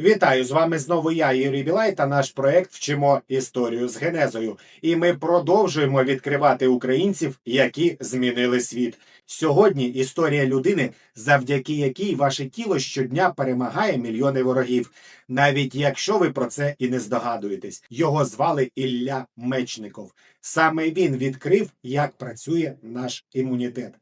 Вітаю з вами знову я, Юрій Білай, та наш проект Вчимо історію з генезою. І ми продовжуємо відкривати українців, які змінили світ. Сьогодні історія людини, завдяки якій ваше тіло щодня перемагає мільйони ворогів, навіть якщо ви про це і не здогадуєтесь. Його звали Ілля Мечников. Саме він відкрив, як працює наш імунітет.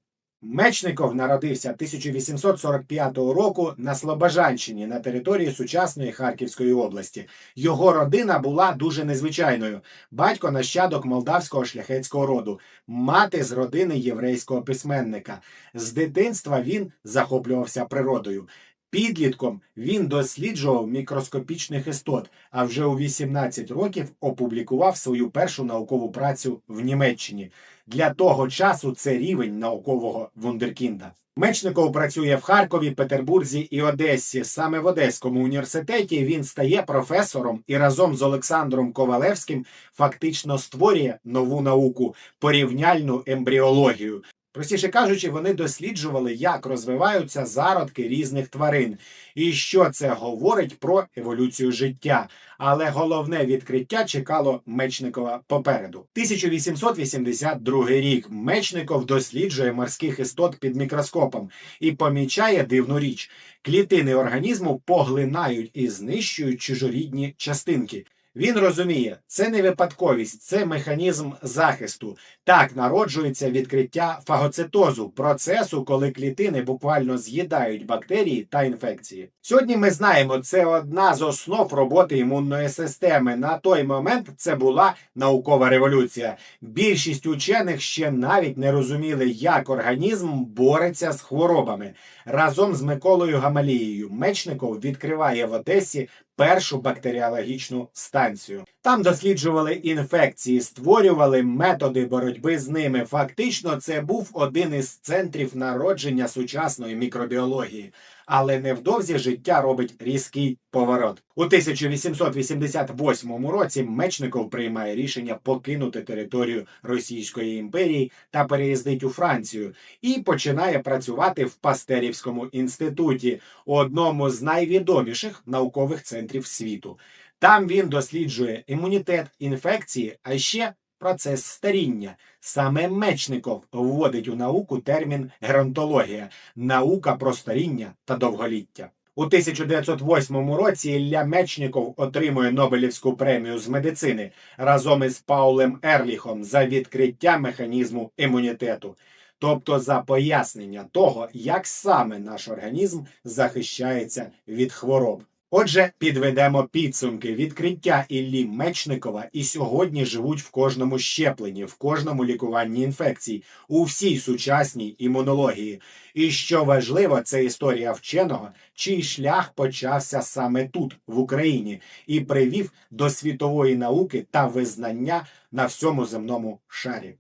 Мечников народився 1845 року на Слобожанщині на території сучасної Харківської області. Його родина була дуже незвичайною. Батько нащадок молдавського шляхетського роду, мати з родини єврейського письменника. З дитинства він захоплювався природою. Підлітком він досліджував мікроскопічних істот, а вже у 18 років опублікував свою першу наукову працю в Німеччині. Для того часу це рівень наукового вундеркінда. Мечников працює в Харкові, Петербурзі і Одесі. Саме в Одеському університеті він стає професором і разом з Олександром Ковалевським фактично створює нову науку порівняльну ембріологію. Простіше кажучи, вони досліджували, як розвиваються зародки різних тварин, і що це говорить про еволюцію життя. Але головне відкриття чекало Мечникова попереду. 1882 рік Мечников досліджує морських істот під мікроскопом і помічає дивну річ: клітини організму поглинають і знищують чужорідні частинки. Він розуміє, це не випадковість, це механізм захисту. Так народжується відкриття фагоцитозу, процесу, коли клітини буквально з'їдають бактерії та інфекції. Сьогодні ми знаємо, це одна з основ роботи імунної системи. На той момент це була наукова революція. Більшість учених ще навіть не розуміли, як організм бореться з хворобами. Разом з Миколою Гамалією Мечников відкриває в Одесі першу бактеріологічну станцію. Там досліджували інфекції, створювали методи боротьби з ними. Фактично, це був один із центрів народження сучасної мікробіології. Але невдовзі життя робить різкий поворот. У 1888 році Мечников приймає рішення покинути територію Російської імперії та переїздить у Францію і починає працювати в Пастерівському інституті, одному з найвідоміших наукових центрів світу. Там він досліджує імунітет, інфекції, а ще процес старіння. Саме Мечников вводить у науку термін геронтологія наука про старіння та довголіття. У 1908 році Ілля Мечников отримує Нобелівську премію з медицини разом із Паулем Ерліхом за відкриття механізму імунітету, тобто за пояснення того, як саме наш організм захищається від хвороб. Отже, підведемо підсумки. Відкриття Іллі Мечникова і сьогодні живуть в кожному щепленні, в кожному лікуванні інфекцій, у всій сучасній імунології. І що важливо, це історія вченого, чий шлях почався саме тут, в Україні, і привів до світової науки та визнання на всьому земному шарі.